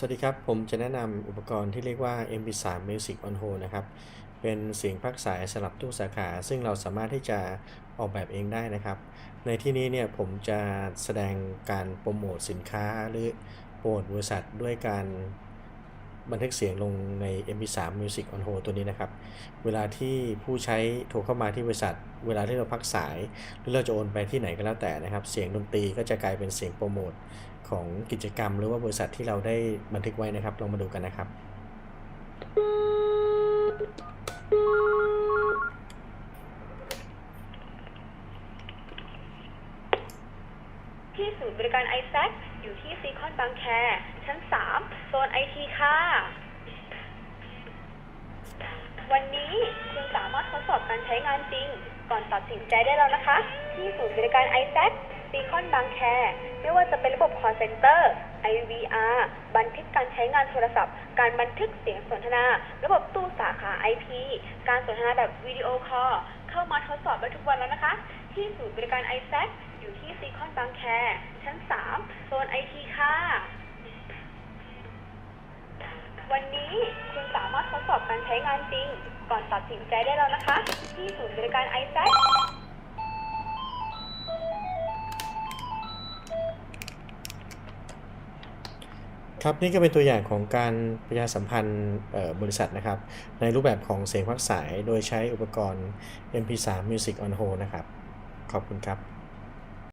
สวัสดีครับ ผมจะแนะนำอุปกรณ์ที่เรียกว่า MP3 Music on Hold นะครับ เป็นเสียงพักสายสลับตู้สาขา ซึ่งเราสามารถที่จะออกแบบเองได้นะครับ ในที่นี้เนี่ยผมจะแสดงการโปรโมทสินค้าหรือโปรโมทบริษัทด้วยการ บันทึกเสียงลงใน MP3 Music on Hold ตัวนี้นะครับ เวลาที่ผู้ใช้โทรเข้ามาที่บริษัท เวลาที่เราพักสาย หรือเราจะโอนไปที่ไหนก็แล้วแต่นะครับ เสียงดนตรีก็จะกลายเป็นเสียงโปรโมทของกิจกรรม หรือว่าบริษัทที่เราได้บันทึกไว้นะครับ ลองมาดูกันนะครับ ที่ศูนย์บริการ i s a c อยู่ที่ซีคอนบางแค ชั้น 3 โซนไอทีค่ะ วันนี้คุณสามารถทดสอบการใช้งานจริง ก่อนตัดสินใจได้แล้วนะคะ ที่ศูนย์บริการ i s a c ซีคอนบางแค ไม่ว่าจะเป็นระบบ call center IVR บันทึกการใช้งานโทรศัพท์ การบันทึกเสียงสนทนา ระบบตู้สาขา IP การสนทนาแบบวิดีโอคอลเข้ามาทดสอบได้ทุกวันแล้วนะคะ ที่ศูนย์บริการ i s a c อยู่ที่ซีคอนบางแค ชั้น 3 โซนไอทีค่ะ วันนี้คุณสามารถทดสอบการใช้งานจริง ก่อนตัดสินใจได้แล้วนะคะ ที่ศูนย์บริการ i s a c ครับนี่ก็เป็นตัวอย่างของการประชาสัมพันธ์บริษัทนะครับ ในรูปแบบของเสียงพักสายโดยใช้อุปกรณ์ MP3 Music on Hold นะครับ ขอบคุณครับ